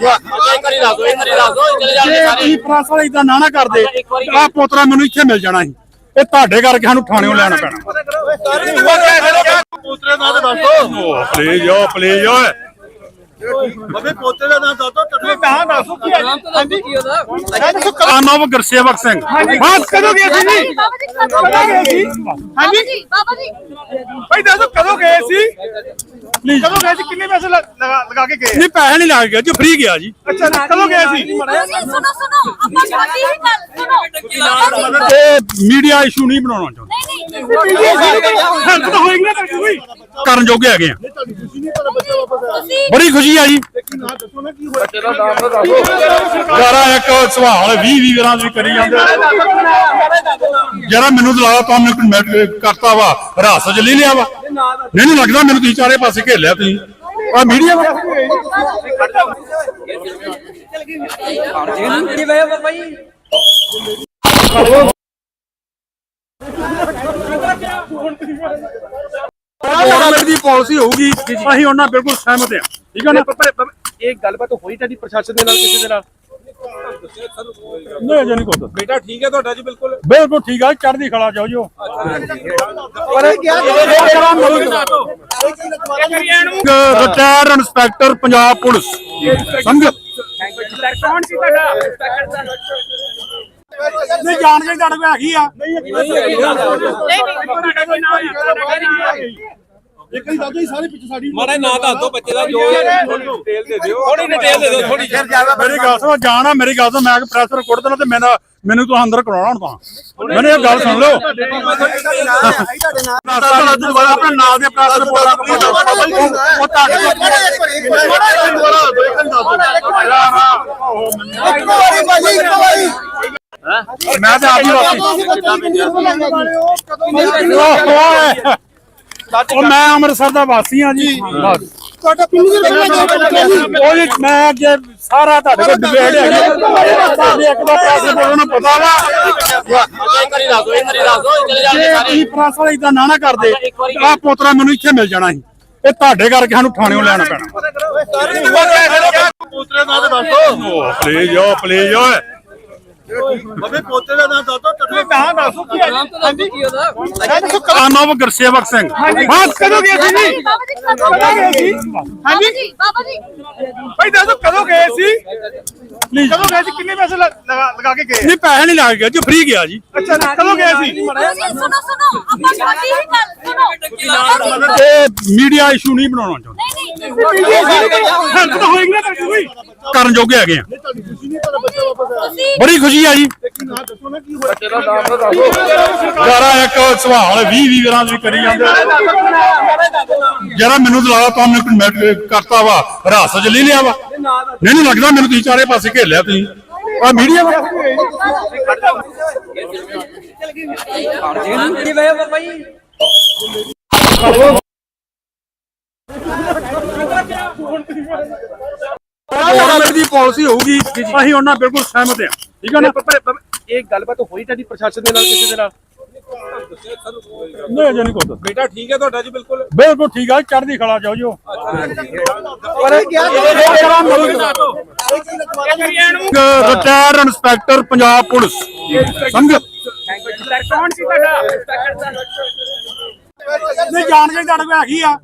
ਇੱਕ ਵਾਰੀ ਦੱਸ ਦੋ ਇੱਕ ਵਾਰੀ ਦੱਸ ਦੋ ਚਲੇ ਜੇ ਜਾਣਗੇ ਸਾਰੇ। ਤੁਸੀਂ ਪ੍ਰੈਸ ਵਾਲੇ ਇਦਾਂ ਨਾ ਨਾ ਕਰਦੇ ਇੱਕ ਵਾਰੀ ਆ ਪੋਤਰਾ ਮੈਨੂੰ ਇੱਥੇ ਮਿਲ ਜਾਣਾ ਸੀ। ਇਹ ਤੁਹਾਡੇ ਕਰਕੇ ਸਾਨੂੰ ਥਾਣਿਓਂ ਲੈਣਾ ਪੈਣਾ। ਪੋਤਰੇ ਦਾ ਤਾਂ ਦੱਸੋ। ਪਲੀਜ਼ ਓ ਪਲੀਜ਼ ਓਏ ਬਾਬੇ ਪੋਤੇ ਦਾ ਨਾਮ ਦੱਸੋ ਤੁਸੀਂ ਤਾਂ ਦੱਸੋ ਕੀ ਹੈ। ਆਨਵ ਗੁਰਸੇਵਕ ਸਿੰਘ। ਬਾਤ ਕਦੋਂ ਗਏ ਸੀ ਜੀ? ਬਾਬਾ ਜੀ ਕਦੋਂ ਗਏ ਸੀ? ਬਾਬਾ ਜੀ ਬਾਬਾ ਜੀ ਭਾਈ ਦੱਸੋ ਕਦੋਂ ਗਏ ਸੀ? ਕਦੋਂ ਗਏ ਸੀ? ਕਿੰਨੇ ਪੈਸੇ ਲਗਾ ਲਗਾ ਕੇ ਗਏ ਨਹੀਂ ਪੈਸੇ ਨਹੀਂ ਲੱਗ ਗਿਆ ਜੀ ਫ੍ਰੀ ਗਿਆ ਜੀ ਅੱਛਾ ਕਦੋਂ ਗਏ ਸੀ ਬਾਬਾ ਜੀ ਸੁਣੋ ਸੁਣੋ ਆਪਾਂ ਛੋਟੀ ਹੀ ਗੱਲ ਸੁਣੋ ਬਾਬਾ ਜੀ ਇਹ ਮੀਡੀਆ ਇਸ਼ੂ ਨਹੀਂ ਬਣਾਉਣਾ ਚਾਹੁੰਦੇ ਨਹੀਂ ਨਹੀਂ ਤਾਂ ਹੋਏਗੀ ਕੋਈ ਕਰਨ ਜੋਗੇ ਹੈਗੇ ਆ ਤੁਸੀਂ ਬੜੀ ਖੁਸ਼ੀ ਆ ਜੀ ਨਾ ਦੱਸੋ ਨਾ ਕੀ ਹੋਇਆ ਯਾਰਾ ਇੱਕ ਸਵਾਲ 20 20 ਗਰਾਂ ਵੀ ਕਰੀ ਜਾਂਦੇ ਜਰਾ ਮੈਨੂੰ ਦਲਾਲਾ ਤਾਂ ਮੈਨੂੰ ਕਨਵਰਟ ਕਰਤਾ ਵਾ ਰਾਸ ਚ ਲੈ ਲਿਆ ਵਾ ਮੈਨੂੰ ਲੱਗਦਾ ਮੈਨੂੰ ਤੁਸੀਂ ਚਾਰੇ ਪਾਸੇ ਘੇਰ ਲਿਆ ਤੁਸੀਂ ਆ ਮੀਡੀਆ ਵਾ ਗਵਰਨਮੈਂਟ ਦੀ ਪਾਲਿਸੀ ਹੋਊਗੀ ਅਸੀਂ ਉਹਨਾਂ ਨਾਲ ਬਿਲਕੁਲ ਸਹਿਮਤ ਹਾਂ। ਠੀਕ ਹੈ ਨਾ? ਇਹ ਗੱਲਬਾਤ ਹੋਈ ਤੁਹਾਡੀ ਪ੍ਰਸ਼ਾਸਨ ਦੇ ਨਾਲ ਕਿਸੇ ਦੇ ਨਾਲ। ਨਹੀਂ ਅਜੇ ਨਹੀਂ ਕੋਈ ਬੇਟਾ ਠੀਕ ਹੈ ਤੁਹਾਡਾ ਜੀ ਬਿਲਕੁਲ ਬਿਲਕੁਲ ਠੀਕ ਆ ਚੜ੍ਹਦੀ ਕਲਾ ਜਾਓ ਜੋ ਰਿਟਾਇਰ ਇੰਸਪੈਕਟਰ ਪੰਜਾਬ ਪੁਲਿਸ ਸਮਝ ਕੌਣ ਸੀ ਤੁਹਾਡਾ ਨਹੀਂ ਜਾਣ ਕੇ ਤੁਹਾਡੇ ਕੋਲ ਹੈਗੀ ਆ ਇੱਕ ਹੀ ਦਾਦਾ ਹੀ ਸਾਰੇ ਪਿੱਛੇ ਸਾਡੀ ਮਾੜਾ ਨਾਂ ਦੱਸ ਦਿਓ ਬੱਚੇ ਦਾ ਜੋ ਡਿਟੇਲ ਦੇ ਦਿਓ। ਥੋੜੀ ਡਿਟੇਲ ਦੇ ਦਿਓ ਥੋੜੀ ਮੇਰੀ ਗੱਲ ਸੁਣੋ ਜਾਣਾ ਮੇਰੀ ਗੱਲ ਸੁਣ ਮੈਂ ਪ੍ਰੈਸ ਰਿਕਾਰਡ ਦੇਣਾ ਤੇ ਮੈਨੂੰ ਮੈਨੂੰ ਤੁਸੀਂ ਅੰਦਰ ਕਰਾਉਣਾ ਹੁਣ ਤਾਂ। ਮੈਨੂੰ ਇਹ ਗੱਲ ਸੁਣ ਲਓ। ਆਪਣੇ ਨਾਲ ਦੇ ਪ੍ਰੈਸ ਰਿਪੋਰਟ ਉਹ ਮੈਂ ਤੇ ਵਾਸੀ ਉਹ ਮੈਂ ਅੰਮ੍ਰਿਤਸਰ ਦਾ ਵਾਸੀ ਹਾਂ ਜੀ। ਬਸ। ਤੁਹਾਡਾ ਪਿੰਨੀ ਦੇ ਉਹ ਜੀ ਮੈਂ ਅੱਗੇ ਸਾਰਾ ਤੁਹਾਡੇ ਕੋਲ ਡਿਬੇਟ ਹੈਗੀ। ਸਾਡੇ ਇੱਕ ਦਾ ਪੈਸੇ ਬੋਲਣ ਨੂੰ ਪਤਾ ਵਾ। ਇੱਕ ਵਾਰੀ ਦੱਸ ਦੋ ਇੱਕ ਵਾਰੀ ਦੱਸ ਦੋ ਚਲੇ ਜੇ ਜਾਣਗੇ ਸਾਰੇ। ਤੁਸੀਂ ਪ੍ਰੈਸ ਵਾਲੇ ਇਦਾਂ ਨਾ ਨਾ ਕਰਦੇ ਆ ਪੋਤਰਾ ਮੈਨੂੰ ਇੱਥੇ ਮਿਲ ਜਾਣਾ ਸੀ। ਇਹ ਤੁਹਾਡੇ ਕਰਕੇ ਸਾਨੂੰ ਥਾਣਿਓਂ ਲੈਣਾ ਪੈਣਾ। ਪੋਤਰੇ ਦਾ ਦੱਸੋ। ਪਲੀਜ਼ ਓ ਪਲੀਜ਼ ਓਏ। ਬਾਬੇ ਪੋਤੇ ਦਾ ਨਾਮ ਦੱਸੋ ਤੁਸੀਂ ਤਾਂ ਦੱਸੋ ਕੀ ਹੈ? ਆਨਵ ਗੁਰਸੇਵਕ ਸਿੰਘ। ਬਾਤ ਕਦੋਂ ਗਏ ਸੀ ਜੀ? ਬਾਬਾ ਜੀ ਕਦੋਂ ਗਏ ਸੀ? ਬਾਬਾ ਜੀ ਬਾਬਾ ਜੀ। ਭਾਈ ਦੱਸੋ ਕਦੋਂ ਗਏ ਸੀ? ਕਦੋਂ ਲਗਾ ਕੇ ਗਏ? ਨਹੀਂ ਪੈਸੇ ਨਹੀਂ ਲੱਗ ਗਿਆ ਜੀ ਫ੍ਰੀ ਗਿਆ ਜੀ। ਅੱਛਾ ਕਦੋਂ ਗਏ ਸੀ? ਤੁਸੀਂ ਸੁਣੋ ਸੁਣੋ ਆਪਾਂ ਛੋਟੀ ਹੀ ਗੱਲ ਸੁਣੋ। ਬਾਬਾ ਜੀ ਇਹ ਮੀਡੀਆ ਇਸ਼ੂ ਨਹੀਂ ਬਣਾਉਣਾ ਚਾਹੁੰਦੇ। ਨਹੀਂ ਨਹੀਂ ਨਾ ਕੋਈ। ਕਰਨ ਜੋਗੇ ਹੈਗੇ ਆ। ਬੜੀ ਖੁਸ਼ੀ ਆ ਜੀ। ਨਾ ਦੱਸੋ ਨਾ ਕੀ ਹੋਇਆ। ਯਾਰਾ ਇੱਕ ਸਵਾਲ 20 20 ਗਰਾਂ ਵੀ ਕਰੀ ਜਾਂਦੇ ਜਰਾ ਮੈਨੂੰ ਦਲਾਲਾ ਤਾਂ ਕਨਵਰਟ ਕਰਤਾ ਵਾ ਰਾਸ ਚ ਲੈ ਲਿਆ ਵਾ। ਮੈਨੂੰ ਲੱਗਦਾ ਮੈਨੂੰ ਤੁਸੀਂ ਚਾਰੇ ਪਾਸੇ ਘੇਰ ਲਿਆ ਤੁਸੀਂ। ਆ ਮੀਡੀਆ ਵਾ ਗਵਰਨਮੈਂਟ ਦੀ ਪਾਲਿਸੀ ਹੋਊਗੀ। ਅਸੀਂ ਉਹਨਾਂ ਬਿਲਕੁਲ ਸਹਿਮਤ ਹਾਂ। ਠੀਕ ਹੈ ਨਾ? ਇਹ ਗੱਲਬਾਤ ਹੋਈ ਤੁਹਾਡੀ ਪ੍ਰਸ਼ਾਸਨ ਦੇ ਨਾਲ ਕਿਸੇ ਦੇ ਨਾਲ। ਨਹੀਂ ਅਜੇ ਨਹੀਂ ਕੋਈ ਦੱਸ ਬੇਟਾ ਠੀਕ ਹੈ ਤੁਹਾਡਾ ਜੀ ਬਿਲਕੁਲ ਬਿਲਕੁਲ ਠੀਕ ਆ ਚੜ੍ਹਦੀ ਕਲਾ ਜਾਓ ਜੋ ਰਿਟਾਇਰ ਇੰਸਪੈਕਟਰ ਪੰਜਾਬ ਪੁਲਿਸ ਸਮਝ ਕੌਣ ਸੀ ਤੁਹਾਡਾ ਨਹੀਂ ਜਾਣ ਕੇ ਤੁਹਾਡੇ ਕੋਲ ਹੈਗੀ ਆ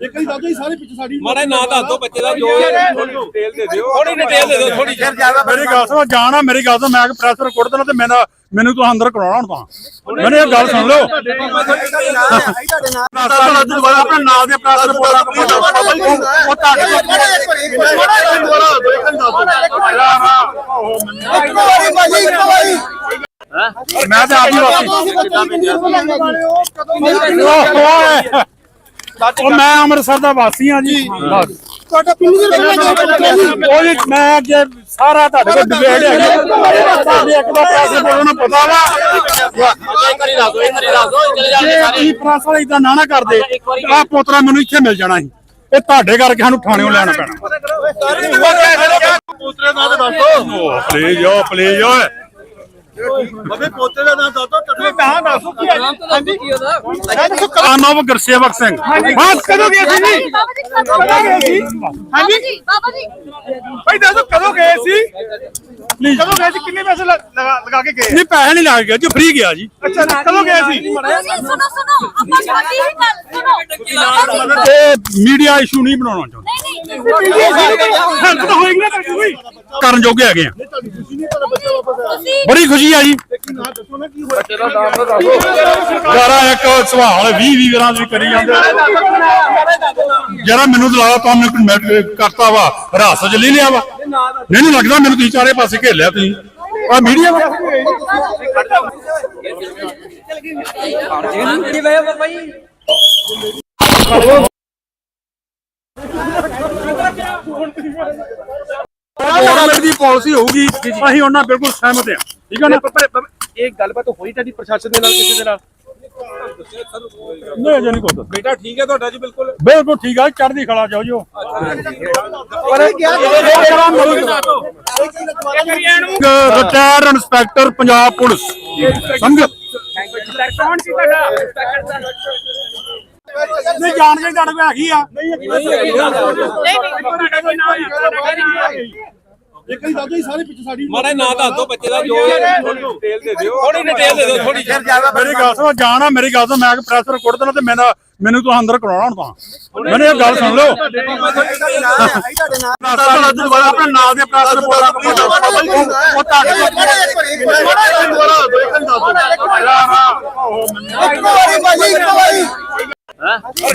ਇੱਕ ਹੀ ਦਾਦਾ ਹੀ ਸਾਰੇ ਪਿੱਛੇ ਸਾਡੀ ਮਾੜਾ ਨਾਂ ਦੱਸ ਦਿਓ ਬੱਚੇ ਦਾ ਜੋ ਡਿਟੇਲ ਦੇ ਦਿਓ। ਥੋੜੀ ਡਿਟੇਲ ਦੇ ਦਿਓ ਥੋੜੀ ਮੇਰੀ ਗੱਲ ਸੁਣੋ ਜਾਣਾ ਮੇਰੀ ਗੱਲ ਸੁਣ ਮੈਂ ਪ੍ਰੈਸ ਰਿਕਾਰਡ ਦੇਣਾ ਤੇ ਮੈਨੂੰ ਮੈਨੂੰ ਤੁਸੀਂ ਅੰਦਰ ਕਰਾਉਣਾ ਹੁਣ ਤਾਂ। ਮੈਨੂੰ ਇਹ ਗੱਲ ਸੁਣ ਲਓ। ਆਪਣੇ ਨਾਲ ਦੇ ਪ੍ਰੈਸ ਰਿਪੋਰਟ ਉਹ ਤੁਹਾਡੇ ਮੈਂ ਤੇ ਵਾਸੀ ਉਹ ਮੈਂ ਅੰਮ੍ਰਿਤਸਰ ਦਾ ਵਾਸੀ ਹਾਂ ਜੀ। ਤੁਹਾਡਾ ਪਿੰਨੀ ਦੇ ਉਹ ਜੀ ਮੈਂ ਅੱਗੇ ਸਾਰਾ ਤੁਹਾਡੇ ਕੋਲ ਡਿਬੇਟ ਹੈਗੀ। ਸਾਡੇ ਇੱਕ ਦਾ ਪੈਸੇ ਬੋਲਣ ਨੂੰ ਪਤਾ ਵਾ। ਇੱਕ ਵਾਰੀ ਦੱਸ ਦੋ ਇੱਕ ਵਾਰੀ ਦੱਸ ਦੋ ਚਲੇ ਜੇ ਜਾਣਗੇ ਸਾਰੇ। ਤੁਸੀਂ ਪ੍ਰੈਸ ਵਾਲੇ ਇਦਾਂ ਨਾ ਨਾ ਕਰਦੇ। ਆ ਪੋਤਰਾ ਮੈਨੂੰ ਇੱਥੇ ਮਿਲ ਜਾਣਾ ਸੀ। ਇਹ ਤੁਹਾਡੇ ਕਰਕੇ ਸਾਨੂੰ ਥਾਣਿਓਂ ਲੈਣਾ ਪੈਣਾ। ਪੋਤਰੇ ਦਾ ਦੱਸੋ। ਪਲੀਜ਼ ਓ ਪਲੀਜ਼ ਓਏ। ਬਾਬੇ ਪੋਤੇ ਦਾ ਦੱਸੋ ਦੱਸੋ ਕੀ ਹੈ? ਹਾਂਜੀ। ਗੁਰਸੇਵਕ ਸਿੰਘ। ਹਾਂ ਕਦੋਂ ਗਏ ਸੀ ਜੀ? ਬਾਬਾ ਜੀ ਕਦੋਂ ਗਏ ਸੀ? ਬਾਬਾ ਜੀ ਬਾਬਾ ਜੀ। ਭਾਈ ਦੱਸੋ ਕਦੋਂ ਗਏ ਸੀ? ਕਦੋਂ ਗਏ ਸੀ? ਕਿੰਨੇ ਪੈਸੇ ਲਗਾ ਲਗਾ ਕੇ ਗਏ। ਨਹੀਂ ਪੈਸੇ ਨਹੀਂ ਲੱਗ ਗਿਆ ਜੀ ਫ੍ਰੀ ਗਿਆ ਜੀ। ਅੱਛਾ ਕਦੋਂ ਗਏ ਸੀ? ਬਾਬਾ ਜੀ ਸੁਣੋ ਸੁਣੋ ਆਪਾਂ ਛੋਟੀ ਹੀ ਗੱਲ ਸੁਣੋ। ਬਾਬਾ ਜੀ ਇਹ ਮੀਡੀਆ ਇਸ਼ੂ ਨਹੀਂ ਬਣਾਉਣਾ ਚਾਹੁੰਦੇ। ਨਹੀਂ ਨਹੀਂ ਹੈਲਪ ਤਾਂ ਹੋਏਗੀ ਨਾ ਤੁਹਾਡੀ ਕੋਈ ਕਰਨ ਜੋਗੇ ਹੈਗੇ ਆ। ਬੜੀ ਖੁਸ਼ੀ ਆ ਜੀ। ਯਾਰਾ ਇੱਕ ਸਵਾਲ 20 20 ਵਾਰਾਂ ਵੀ ਕਰੀ ਜਾਂਦੇ ਜਰਾ ਮੈਨੂੰ ਦਲਾਲਾ ਤੁਹਾਨੂੰ ਕਰਤਾ ਵਾ ਰਾਸ ਚ ਲੈ ਲਿਆ ਵਾ। ਨਹੀਂ ਨਹੀਂ ਲੱਗਦਾ ਮੈਨੂੰ ਤੁਸੀਂ ਚਾਰੇ ਪਾਸੇ ਘੇਰ ਲਿਆ ਤੁਸੀਂ। ਆ ਮੀਡੀਆ ਵਾ ਗਵਰਨਮੈਂਟ ਦੀ ਪਾਲਿਸੀ ਹੋਊਗੀ ਅਸੀਂ ਉਹਨਾਂ ਬਿਲਕੁਲ ਸਹਿਮਤ ਹਾਂ ਠੀਕ ਹੈ ਨਾ ਇਹ ਗੱਲਬਾਤ ਹੋਈ ਤੁਹਾਡੀ ਪ੍ਰਸ਼ਾਸਨ ਦੇ ਨਾਲ ਕਿਸੇ ਦੇ ਨਾਲ ਨਹੀਂ ਅਜੇ ਨਹੀਂ ਕੋਈ ਬੇਟਾ ਠੀਕ ਹੈ ਤੁਹਾਡਾ ਜੀ ਬਿਲਕੁਲ ਬਿਲਕੁਲ ਠੀਕ ਆ ਚੜ੍ਹਦੀ ਕਲਾ ਜਾਓ ਜੋ ਰਿਟਾਇਰ ਇੰਸਪੈਕਟਰ ਪੰਜਾਬ ਪੁਲਿਸ। ਸਮਝ? ਕੌਣ ਸੀ ਤੁਹਾਡਾ ਨਹੀਂ ਜਾਣ ਕੇ ਤੁਹਾਡੇ ਕੋਲ ਹੈਗੀ ਆ ਮਾੜਾ ਨਾਂ ਦੱਸ ਦਿਓ ਬੱਚੇ ਦਾ ਜੋ ਡਿਟੇਲ ਦੇ ਦਿਓ। ਥੋੜੀ ਡਿਟੇਲ ਦੇ ਦਿਓ। ਥੋੜੀ ਮੇਰੀ ਗੱਲ ਸੁਣੋ ਜਾਣਾ ਮੇਰੀ ਗੱਲ ਸੁਣ ਮੈਂ ਪ੍ਰੈਸ ਰਿਕਾਰਡ ਦੇਣਾ ਤੇ ਮੈਨੂੰ ਮੈਨੂੰ ਤਾਂ ਅੰਦਰ ਕਰਾਉਣਾ ਹੁਣ ਤਾਂ। ਮੈਨੂੰ ਇਹ ਗੱਲ ਸੁਣ ਲਓ। ਆਪਣਾ ਨਾਮ ਦੇ ਪ੍ਰੈਸ ਰਿਪੋਰਟ ਉਹ ਤੁਹਾਡੇ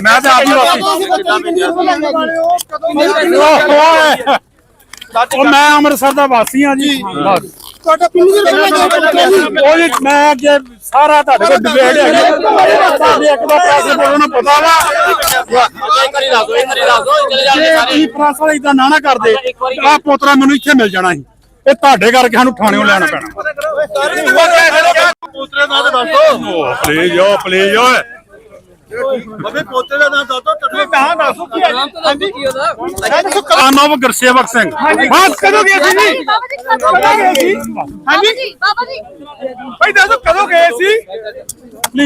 ਮੈਂ ਤੇ ਆਪ ਹੀ ਵਾਸੀ ਉਹ ਮੈਂ ਅੰਮ੍ਰਿਤਸਰ ਦਾ ਵਾਸੀ ਹਾਂ ਜੀ। ਬਸ। ਤੁਹਾਡਾ ਪਿੰਡ ਦੇ ਉਹ ਜੀ ਮੈਂ ਅੱਗੇ ਸਾਰਾ ਤੁਹਾਡੇ ਕੋਲ ਡਿਬੇਟ ਹੈ? ਇੱਕ ਦਾ ਪ੍ਰੈਸ ਰਿਪੋਰਟ ਨੂੰ ਪਤਾ ਵਾ। ਇੱਕ ਵਾਰੀ ਦੱਸ ਵਾਰੀ ਚਲੇ ਜਾਂਦੇ ਸਾਰੇ। ਪ੍ਰੈਸ ਵਾਲੇ ਇਦਾਂ ਨਾ ਨਾ ਕਰਦੇ। ਆ ਪੋਤਰਾ ਮੈਨੂੰ ਇੱਥੇ ਮਿਲ ਜਾਣਾ ਸੀ। ਇਹ ਤੁਹਾਡੇ ਕਰਕੇ ਸਾਨੂੰ ਥਾਣਿਓਂ ਲੈਣਾ ਪੈਣਾ। ਪੋਤਰੇ ਦਾ ਦੱਸੋ। ਪਲੀਜ਼ ਓ ਪਲੀਜ਼ ਓਏ। ਬਾਬੇ ਪੋਤੇ ਦਾ ਨਾਮ ਦੱਸੋ ਤੁਸੀਂ ਤਾਂ ਦੱਸੋ ਕੀ ਹੈ? ਹਾਂਜੀ। ਮੈਂ ਦੱਸੋ ਆਨਵ ਗੁਰਸੇਵਕ ਸਿੰਘ। ਕਦੋਂ ਗਏ ਸੀ ਜੀ? ਬਾਬਾ ਜੀ ਕਦੋਂ ਗਏ ਸੀ? ਬਾਬਾ ਜੀ ਬਾਬਾ ਜੀ। ਭਾਈ ਦੱਸੋ ਕਦੋਂ ਗਏ ਸੀ?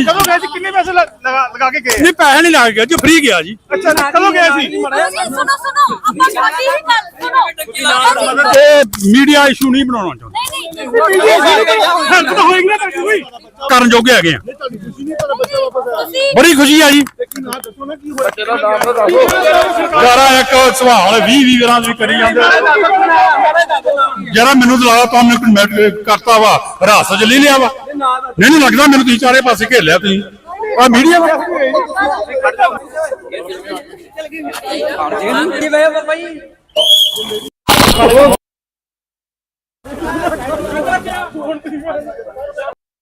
ਕਦੋਂ ਗਏ ਸੀ? ਕਿੰਨੇ ਪੈਸੇ ਲ- ਲਗਾ ਲਗਾ ਕੇ ਗਏ? ਨਹੀਂ ਪੈਸੇ ਨਹੀਂ ਲੱਗ ਗਿਆ ਜੀ ਫ੍ਰੀ ਗਿਆ ਜੀ। ਅੱਛਾ ਕਦੋਂ ਗਏ ਸੀ? ਬਾਬਾ ਜੀ ਸੁਣੋ ਸੁਣੋ ਆਪਾਂ ਛੋਟੀ ਹੀ ਗੱਲ ਸੁਣੋ। ਬਾਬਾ ਜੀ ਇਹ ਮੀਡੀਆ ਇਸ਼ੂ ਨਹੀਂ ਬਣਾਉਣਾ ਚਾਹੁੰਦੇ। ਨਹੀਂ ਨਹੀਂ ਹੈਲਪ ਤਾਂ ਹੋਏਗੀ ਨਾ ਤੁਹਾਡੀ ਕੋਈ। ਕਰਨ ਜੋਗੇ ਹੈਗੇ ਆ। ਬੜੀ ਖੁਸ਼ੀ ਆ ਜੀ। ਯਾਰਾ ਇੱਕ ਸਵਾਲ 20 20 ਵਾਰਾਂ ਵੀ ਕਰੀ ਜਾਂਦੇ ਜਰਾ ਮੈਨੂੰ ਦਲਾਲਾ ਤੁਹਾਨੂੰ ਕਰਤਾ ਵਾ ਰਾਸ ਚ ਲੈ ਲਿਆ ਵਾ। ਨਹੀਂ ਨਹੀਂ ਲੱਗਦਾ ਮੈਨੂੰ ਤੁਸੀਂ ਚਾਰੇ ਪਾਸੇ ਘੇਰ ਲਿਆ ਤੁਸੀਂ। ਆ ਮੀਡੀਆ ਵਾ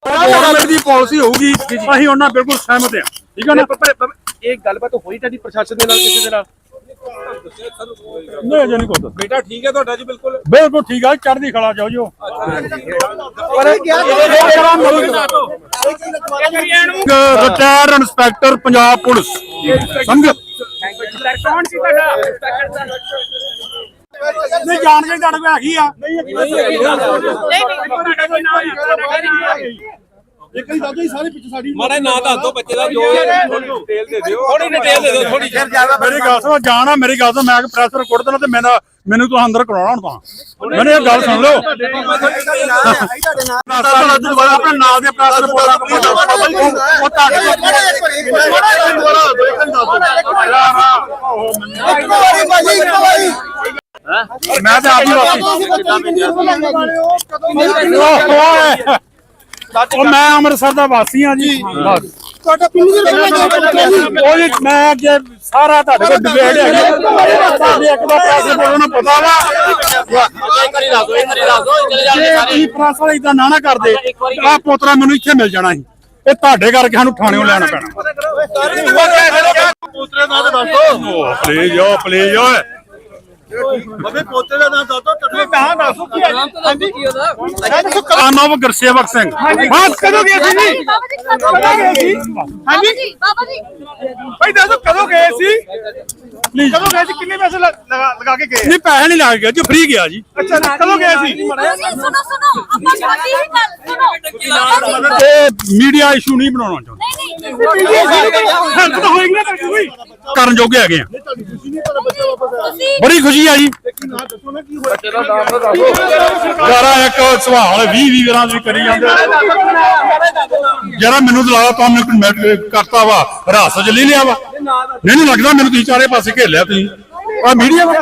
ਗਵਰਨਮੈਂਟ ਦੀ ਪਾਲਿਸੀ ਹੋਊਗੀ ਅਸੀਂ ਉਹਨਾਂ ਬਿਲਕੁਲ ਸਹਿਮਤ ਹਾਂ ਠੀਕ ਹੈ ਨਾ ਇਹ ਗੱਲਬਾਤ ਹੋਈ ਤੁਹਾਡੀ ਪ੍ਰਸ਼ਾਸਨ ਦੇ ਨਾਲ ਕਿਸੇ ਦੇ ਨਾਲ ਨਹੀਂ ਅਜੇ ਨਹੀਂ ਕੋਈ ਬੇਟਾ ਠੀਕ ਹੈ ਤੁਹਾਡਾ ਜੀ ਬਿਲਕੁਲ ਬਿਲਕੁਲ ਠੀਕ ਆ ਚੜ੍ਹਦੀ ਕਲਾ ਜਾਓ ਜੋ ਰਿਟਾਇਰ ਇੰਸਪੈਕਟਰ ਪੰਜਾਬ ਪੁਲਿਸ ਸਮਝ ਕੌਣ ਸੀ ਤੁਹਾਡਾ ਨਹੀਂ ਜਾਣ ਕੇ ਤੁਹਾਡੇ ਕੋਲ ਹੈਗੀ ਆ ਮਾੜਾ ਨਾਂ ਦੱਸ ਦਿਓ ਬੱਚੇ ਦਾ ਜੋ ਡਿਟੇਲ ਦੇ ਦਿਓ। ਥੋੜੀ ਡਿਟੇਲ ਦੇ ਦਿਓ ਥੋੜੀ ਮੇਰੀ ਗੱਲ ਸੁਣੋ ਜਾਣਾ ਮੇਰੀ ਗੱਲ ਸੁਣ ਮੈਂ ਪ੍ਰੈਸ ਰਿਕਾਰਡ ਦੇਣਾ ਤੇ ਮੈਨੂੰ ਮੈਨੂੰ ਤਾਂ ਅੰਦਰ ਕਰਾਉਣਾ ਹੁਣ ਤਾਂ। ਮੈਨੂੰ ਇਹ ਗੱਲ ਸੁਣ ਲਓ। ਆਪਣਾ ਨਾਮ ਦੇ ਪ੍ਰੈਸ ਰਿਪੋਰਟ ਉਹ ਤੁਹਾਡੇ ਮੈਂ ਤੇ ਆਪ ਹੀ ਵਾਸੀ ਉਹ ਮੈਂ ਅੰਮ੍ਰਿਤਸਰ ਦਾ ਵਾਸੀ ਹਾਂ ਜੀ। ਬਸ। ਤੁਹਾਡਾ ਪਿੰਡ ਦੇ ਉਹ ਜੀ ਮੈਂ ਅੱਗੇ ਸਾਰਾ ਤੁਹਾਡੇ ਕੋਲ ਡਿਬੇਟ ਹੈ ਤੁਹਾਡੇ ਇੱਕ ਦਾ ਪ੍ਰੈਸ ਰਿਪੋਰਟ ਨੂੰ ਪਤਾ ਵਾ। ਇੱਕ ਵਾਰੀ ਦੱਸ ਦਿਓ ਇੱਕ ਵਾਰੀ ਦੱਸ ਦਿਓ ਚਲੇ ਜਾਂਦੇ ਜੇ ਸਾਰੇ। ਤੁਸੀਂ ਪ੍ਰੈਸ ਵਾਲੇ ਇਦਾਂ ਨਾ ਨਾ ਕਰਦੇ ਆ ਪੋਤਰਾ ਮੈਨੂੰ ਇੱਥੇ ਮਿਲ ਜਾਣਾ ਸੀ। ਇਹ ਤੁਹਾਡੇ ਕਰਕੇ ਸਾਨੂੰ ਥਾਣਿਓਂ ਲੈਣਾ ਪੈਣਾ। ਪੋਤਰੇ ਦਾ ਦੱਸੋ ਪਲੀਜ਼ ਓ ਪਲੀਜ਼ ਓਏ। ਬਾਬੇ ਪੋਤੇ ਦਾ ਨਾਮ ਦੱਸ ਦੋ ਟੱਟੂ ਕਹਾਂ ਦੱਸੋ ਕੀ ਹੈ ਹਾਂਜੀ ਮੈਂ ਦੱਸੋ ਆਨਵ ਗੁਰਸੇਵਕ ਸਿੰਘ ਬਾਤ ਕਦੋਂ ਗਏ ਸੀ ਜੀ ਬਾਬਾ ਜੀ ਕਦੋਂ ਕਦੋਂ ਗਏ ਸੀ ਹਾਂਜੀ ਜੀ ਬਾਬਾ ਜੀ ਭਾਈ ਦੱਸੋ ਕਦੋਂ ਗਏ ਸੀ ਕਦੋਂ ਗਏ ਸੀ ਕਿੰਨੇ ਪੈਸੇ ਲ- ਲਗਾ ਲਗਾ ਕੇ ਗਏ ਨਹੀਂ ਪੈਸੇ ਨਹੀਂ ਲੱਗ ਗਿਆ ਜੀ ਫ੍ਰੀ ਗਿਆ ਜੀ ਅੱਛਾ ਕਦੋਂ ਗਏ ਸੀ ਬਾਬਾ ਜੀ ਸੁਣੋ ਸੁਣੋ ਆਪਾਂ ਤੁਹਾਡੀ ਹੀ ਗੱਲ ਸੁਣੋ ਬਾਬਾ ਜੀ ਇਹ ਮੀਡੀਆ ਇਸ਼ੂ ਨਹੀਂ ਬਣਾਉਣਾ ਚਾਹੁੰਦੇ ਨਹੀਂ ਨਹੀਂ ਹੈਲਪ ਤਾਂ ਹੋਏਗੀ ਨਾ ਤੁਹਾਡੀ ਕੋਈ ਕਰਨ ਜੋਗੇ ਹੈਗੇ ਆ। ਬੜੀ ਖੁਸ਼ੀ ਆ ਜੀ। ਯਾਰਾ ਇੱਕ ਸਵਾਲ 20 20 ਗ੍ਰਾਮ ਵੀ ਕਰੀ ਜਾਂਦੇ ਜਰਾ ਮੈਨੂੰ ਤਾਂ ਤੁਹਾਨੂੰ ਇੱਕ ਮੈਟ ਕਰਤਾ ਵਾ ਰਾਸ ਚ ਲੈ ਲਿਆ ਵਾ। ਨਹੀਂ ਨਹੀਂ ਲੱਗਦਾ ਮੈਨੂੰ ਤੁਸੀਂ ਚਾਰੇ ਪਾਸੇ ਘੇਰ ਲਿਆ ਤੁਸੀਂ। ਆ ਮੀਡੀਆ ਵਾ।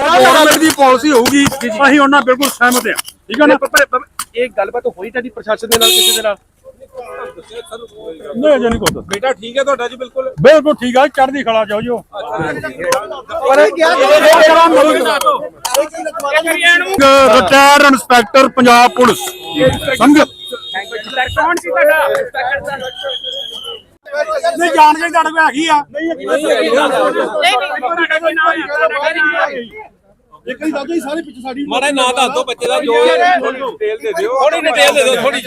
ਗਵਰਨਮੈਂਟ ਦੀ ਪਾਲਿਸੀ ਹੋਊਗੀ ਅਸੀਂ ਉਹਨਾਂ ਬਿਲਕੁਲ ਸਹਿਮਤ ਹਾਂ ਠੀਕ ਹੈ ਨਾ ਇਹ ਗੱਲਬਾਤ ਹੋਈ ਤੁਹਾਡੀ ਪ੍ਰਸ਼ਾਸਨ ਦੇ ਨਾਲ ਕਿਸੇ ਦੇ ਨਾਲ ਨਹੀਂ ਅਜੇ ਨਹੀਂ ਕੋਈ ਬੇਟਾ ਠੀਕ ਹੈ ਤੁਹਾਡਾ ਜੀ ਬਿਲਕੁਲ ਬਿਲਕੁਲ ਠੀਕ ਆ ਚੜ੍ਹਦੀ ਕਲਾ ਜਾਓ ਜੋ ਰਿਟਾਇਰ ਇੰਸਪੈਕਟਰ ਪੰਜਾਬ ਪੁਲਿਸ ਸਮਝ ਕੌਣ ਸੀ ਤੁਹਾਡਾ ਨਹੀਂ ਜਾਣ ਕੇ ਤੁਹਾਡੇ ਕੋਲ ਹੈਗੀ ਆ ਇੱਕ ਹੀ ਦਾਦਾ ਹੀ ਸਾਰੇ ਪਿੱਛੇ ਸਾਡੀ ਮਾੜਾ ਨਾਂ ਦੱਸ ਦਿਓ ਬੱਚੇ ਦਾ ਜੋ ਡਿਟੇਲ ਦੇ ਦਿਓ। ਥੋੜੀ ਡਿਟੇਲ ਦੇ ਦਿਓ ਥੋੜੀ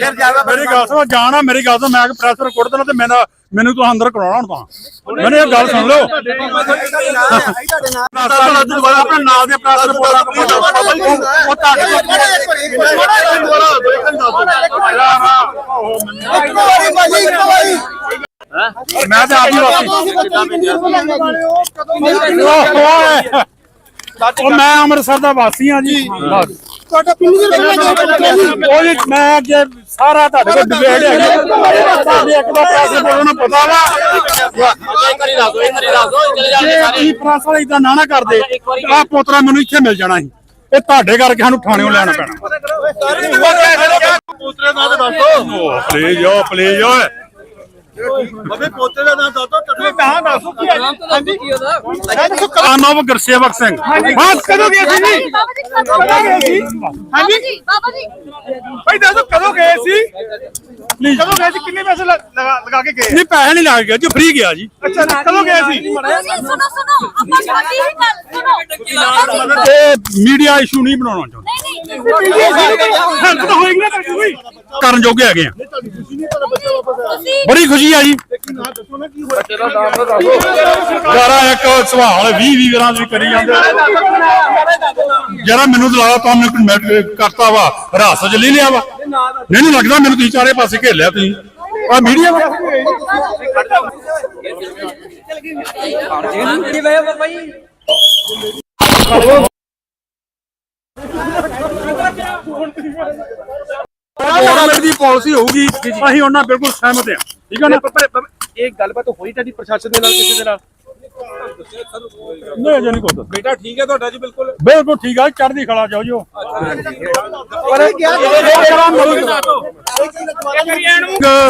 ਮੇਰੀ ਗੱਲ ਸੁਣੋ ਜਾਣਾ ਮੇਰੀ ਗੱਲ ਸੁਣ ਮੈਂ ਪ੍ਰੈਸ ਰਿਕਾਰਡ ਦੇਣਾ ਤੇ ਮੈਨੂੰ ਮੈਨੂੰ ਤੁਸੀਂ ਅੰਦਰ ਕਰਾਉਣਾ ਹੁਣ ਤਾਂ। ਮੈਨੂੰ ਇਹ ਗੱਲ ਸੁਣ ਲਓ। ਆਪਣੇ ਨਾਲ ਦੇ ਪ੍ਰੈਸ ਰਿਪੋਰਟ ਉਹ ਤੁਹਾਡੇ ਮੈਂ ਤੇ ਆਪ ਹੀ ਵਾਸੀ ਉਹ ਮੈਂ ਅੰਮ੍ਰਿਤਸਰ ਦਾ ਵਾਸੀ ਹਾਂ ਜੀ। ਤੁਹਾਡਾ ਪਿੰਨੀ ਦੇ ਉਹ ਜੀ ਮੈਂ ਅੱਗੇ ਸਾਰਾ ਤੁਹਾਡੇ ਕੋਲ ਡਿਬੇਟ ਤੁਹਾਡੇ ਇੱਕ ਦਾ ਰਿਪੋਰਟ ਨੂੰ ਪਤਾ ਵਾ। ਇੱਕ ਵਾਰੀ ਦੱਸ ਇੱਕ ਵਾਰੀ ਦੱਸ ਦਿਓ ਚਲੇ ਜੇ ਜਾਂਦੇ ਸਾਰੇ। ਤੁਸੀਂ ਪ੍ਰੈਸ ਵਾਲੇ ਇਦਾਂ ਨਾ ਨਾ ਕਰਦੇ ਆ ਪੋਤਰਾ ਮੈਨੂੰ ਇੱਥੇ ਮਿਲ ਜਾਣਾ ਸੀ। ਇਹ ਤੁਹਾਡੇ ਕਰਕੇ ਸਾਨੂੰ ਥਾਣਿਓਂ ਲੈਣਾ ਪੈਣਾ। ਪੋਤਰੇ ਦਾ ਨਾਮ ਦੱਸੋ। ਪਲੀਜ਼ ਓ ਪਲੀਜ਼ ਓਏ। ਬਾਬੇ ਪੋਤੇ ਦਾ ਨਾਮ ਦੱਸੋ ਕੀ ਹੈ ਹਾਂਜੀ। ਗੁਰਸੇਵਕ ਸਿੰਘ। ਬਾਤ ਕਦੋਂ ਗਏ ਸੀ ਜੀ? ਬਾਬਾ ਜੀ ਕਦੋਂ ਗਏ ਸੀ? ਹਾਂਜੀ। ਜੀ ਬਾਬਾ ਜੀ। ਭਾਈ ਦੱਸੋ ਕਦੋਂ ਗਏ ਸੀ? ਕਦੋਂ ਗਏ ਸੀ? ਕਿੰਨੇ ਪੈਸੇ ਲ- ਲਗਾ ਲਗਾ ਕੇ ਗਏ? ਨਹੀਂ ਪੈਸੇ ਨਹੀਂ ਲੱਗ ਗਿਆ ਜੀ ਫ੍ਰੀ ਗਿਆ ਜੀ। ਅੱਛਾ ਕਦੋਂ ਗਏ ਸੀ? ਬਾਬਾ ਜੀ ਸੁਣੋ ਸੁਣੋ ਆਪਾਂ ਤੁਹਾਡੀ ਹੀ ਗੱਲ ਸੁਣੋ। ਬਾਬਾ ਜੀ ਇਹ ਮੀਡੀਆ ਇਸ਼ੂ ਨਹੀਂ ਬਣਾਉਣਾ ਚਾਹੁੰਦੇ। ਨਹੀਂ ਨਹੀਂ ਤਾਂ ਹੋਏਗੀ ਕਰਨ ਜੋਗੇ ਹੈਗੇ ਆ। ਤੁਸੀਂ ਬੜੀ ਖੁਸ਼ੀ ਆ ਜੀ। ਯਾਰਾ ਇੱਕ ਸਵਾਲ 20 20 ਗ੍ਰਾਮ ਵੀ ਕਰੀ ਜਾਂਦੇ ਜਰਾ ਮੈਨੂੰ ਤਾਂ ਲੱਗਦਾ ਤੁਹਾਨੂੰ ਇੱਕ ਮੈਟ ਕਰਤਾ ਵਾ ਰਾਸ ਚ ਲੈ ਲਿਆ ਵਾ। ਨਹੀਂ ਨਹੀਂ ਲੱਗਦਾ ਮੈਨੂੰ ਤੁਸੀਂ ਚਾਰੇ ਪਾਸੇ ਘੇਰ ਲਿਆ ਤੁਸੀਂ। ਆ ਮੀਡੀਆ ਵਾ। ਗਵਰਨਮੈਂਟ ਦੀ ਪਾਲਿਸੀ ਹੋਊਗੀ ਅਸੀਂ ਉਹਨਾਂ ਬਿਲਕੁਲ ਸਹਿਮਤ ਹਾਂ ਠੀਕ ਹੈ ਨਾ ਇਹ ਗੱਲਬਾਤ ਹੋਈ ਤੁਹਾਡੀ ਪ੍ਰਸ਼ਾਸਨ ਦੇ ਨਾਲ ਕਿਸੇ ਦੇ ਨਾਲ ਨਹੀਂ ਅਜੇ ਨਹੀਂ ਕੋਈ ਬੇਟਾ ਠੀਕ ਹੈ ਤੁਹਾਡਾ ਜੀ ਬਿਲਕੁਲ ਬਿਲਕੁਲ ਠੀਕ ਆ ਚੜ੍ਹਦੀ ਕਲਾ ਜਾਓ ਜੋ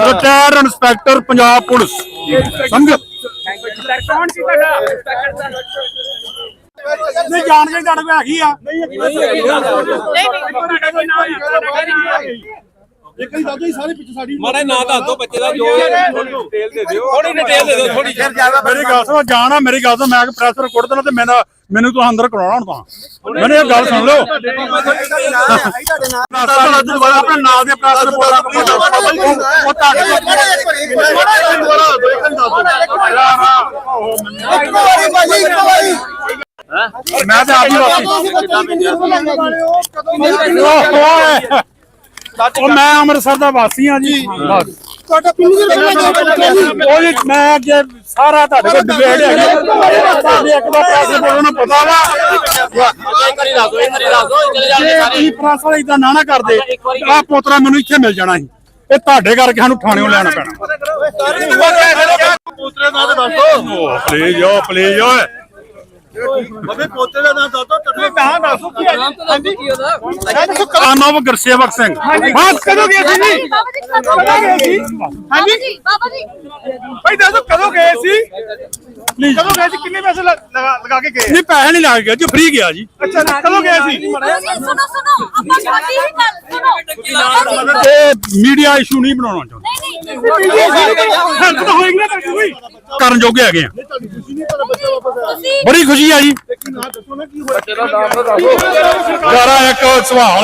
ਰਿਟਾਇਰ ਇੰਸਪੈਕਟਰ ਪੰਜਾਬ ਪੁਲਿਸ ਸਮਝ ਕੌਣ ਸੀ ਤੁਹਾਡਾ ਨਹੀਂ ਜਾਣ ਕੇ ਤੁਹਾਡੇ ਕੋਲ ਹੈਗੀ ਆ ਇੱਕ ਹੀ ਦਾਦਾ ਹੀ ਸਾਰੇ ਪਿੱਛੇ ਸਾਡੀ ਮਾੜਾ ਨਾਂ ਦੱਸ ਦਿਓ ਬੱਚੇ ਦਾ ਜੋ ਡਿਟੇਲ ਦੇ ਦਿਓ। ਥੋੜੀ ਡਿਟੇਲ ਦੇ ਦਿਓ ਥੋੜੀ ਮੇਰੀ ਗੱਲ ਸੁਣੋ ਜਾਣਾ ਮੇਰੀ ਗੱਲ ਸੁਣ ਮੈਂ ਪ੍ਰੈਸ ਰਿਕਾਰਡ ਦੇਣਾ ਤੇ ਮੈਨੂੰ ਮੈਨੂੰ ਤੁਸੀਂ ਅੰਦਰ ਕਰਾਉਣਾ ਹੁਣ ਤਾਂ। ਮੈਨੂੰ ਇਹ ਗੱਲ ਸੁਣ ਲਓ। ਆਪਣੇ ਨਾਲ ਦੇ ਪ੍ਰੈਸ ਰਿਪੋਰਟ ਉਹ ਤੁਹਾਡੇ ਮੈਂ ਤੇ ਆਪ ਹੀ ਵਾਸੀ। ਉਹ ਮੈਂ ਅੰਮ੍ਰਿਤਸਰ ਦਾ ਵਾਸੀ ਹਾਂ ਜੀ। ਬਸ। ਤੁਹਾਡਾ ਪਿੰਨੀ ਦੇ ਉਹ ਜੀ ਮੈਂ ਅੱਗੇ ਸਾਰਾ ਤੁਹਾਡੇ ਕੋਲ ਡਿਬੇਟ ਹੈਗੀ। ਇੱਕ ਦਾ ਪ੍ਰੈਸ ਰਿਪੋਰਟ ਨੂੰ ਪਤਾ ਵਾ। ਵਾਰੀ ਵਾਰੀ ਜੇ ਤੁਸੀਂ ਪ੍ਰੈਸ ਵਾਲੇ ਇਦਾਂ ਨਾ ਨਾ ਕਰਦੇ ਆ ਪੋਤਰਾ ਮੈਨੂੰ ਇੱਥੇ ਮਿਲ ਜਾਣਾ ਸੀ। ਇਹ ਤੁਹਾਡੇ ਕਰਕੇ ਸਾਨੂੰ ਥਾਣਿਓਂ ਲੈਣਾ ਪੈਣਾ। ਪੋਤਰੇ ਦਾ ਦੱਸੋ। ਪਲੀਜ਼ ਓ ਪਲੀਜ਼ ਓਏ। ਬਾਬੇ ਪੋਤੇ ਦਾ ਨਾਮ ਦੱਸੋ ਟੱਟੂ ਕਹਾਂ ਦੱਸੋ ਕੀ ਹੈ? ਹਾਂਜੀ। ਮੈਂ ਦੱਸੋ ਆਨਵ ਗੁਰਸੇਵਕ ਸਿੰਘ। ਬਾਤ ਕਦੋਂ ਗਏ ਸੀ ਜੀ? ਬਾਬਾ ਜੀ ਕਦੋਂ ਗਏ ਸੀ? ਹਾਂਜੀ। ਜੀ ਬਾਬਾ ਜੀ। ਭਾਈ ਦੱਸੋ ਕਦੋਂ ਗਏ ਸੀ? ਕਦੋਂ ਗਏ ਸੀ? ਕਿੰਨੇ ਪੈਸੇ ਲਗਾ ਕੇ ਗਏ? ਨਹੀਂ ਪੈਸੇ ਨਹੀਂ ਲੱਗ ਗਿਆ ਜੀ ਫ੍ਰੀ ਗਿਆ ਜੀ। ਅੱਛਾ ਕਦੋਂ ਗਏ ਸੀ? ਸੁਣੋ ਸੁਣੋ ਆਪਾਂ ਛੋਟੀ ਹੀ ਗੱਲ ਸੁਣੋ। ਇਹ ਮੀਡੀਆ ਇਸ਼ੂ ਨਹੀਂ ਬਣਾਉਣਾ ਚਾਹੁੰਦਾ। ਨਹੀਂ ਨਹੀਂ ਤਾਂ ਕਰਨ ਜੋਗੇ ਹੈਗੇ ਆ। ਬੜੀ ਖੁਸ਼ੀ ਆ ਜੀ? ਜਰਾ ਇੱਕ ਸਵਾਲ